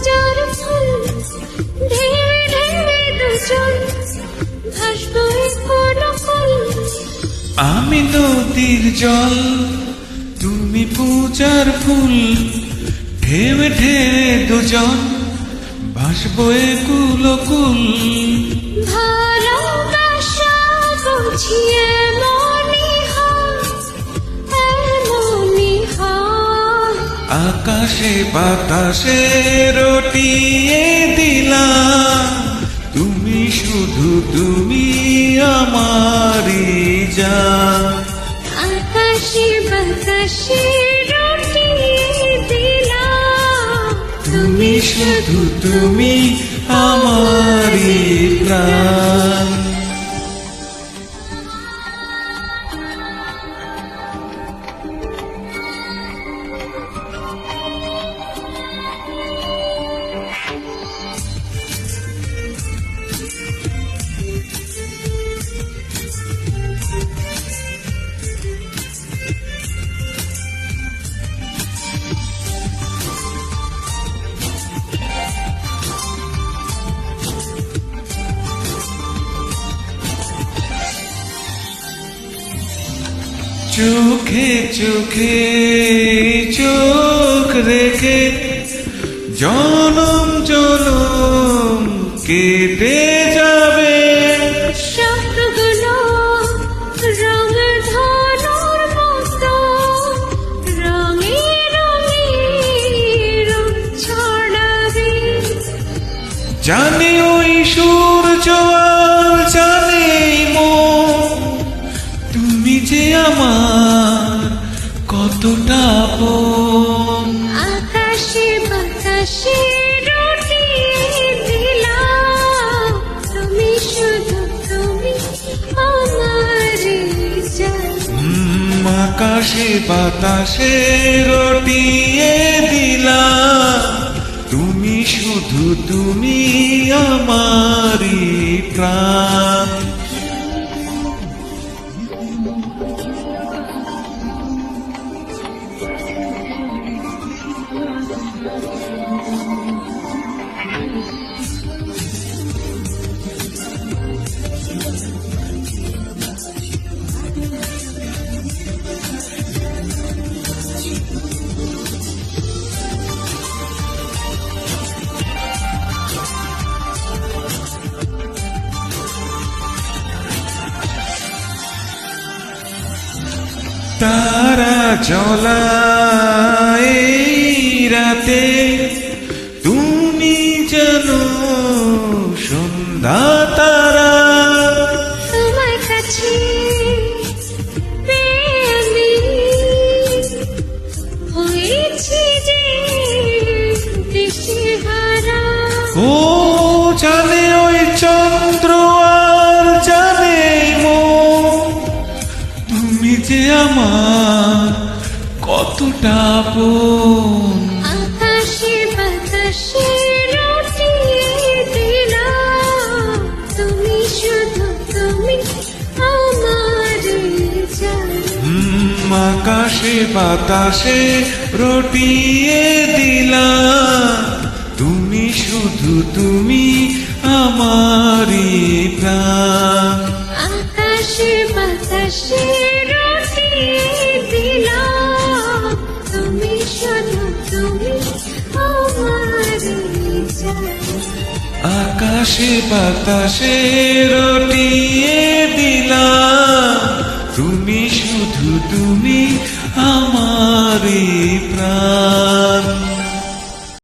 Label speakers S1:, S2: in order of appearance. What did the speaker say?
S1: ফুল দুজন
S2: আমি নদীর জল তুমি পূজার ফুল ঢেউ ঢেউ দুজন ভাসবে কুল কুল আকাশে বাতাসে রটিয়ে দিলাম। তুমি শুধু তুমি আমারি যা
S1: আকাশে বাতাসে
S2: তুমি শুধু তুমি আমারি প্রাণ। চোখে চোখে চোখ রেখে জনম জনম কেটে যাবে। জানে ওই সূর্য যে আমার কতটা
S1: আকাশে বাতাসে
S2: আকাশে বাতাসে রটিয়ে দিলা তুমি শুধু তুমি আমারি প্রাণ। তারা জলা এই রাতে। তুমি যেন সন্ধ্যা তারা।
S1: তোমার কাছে
S2: ও জানে যে আমার কতটা আপন।
S1: আকাশে বাতাসে রটিয়ে দিলাম। তুমি শুধু তুমি আমার জান
S2: আকাশে বাতাসে রটিয়ে দিলা তুমি শুধু তুমি আমারি প্রাণ।
S1: আকাশে বাতাসে আকাশে বাতাসে রটিয়ে দিলা তুমি শুধু তুমি আমারে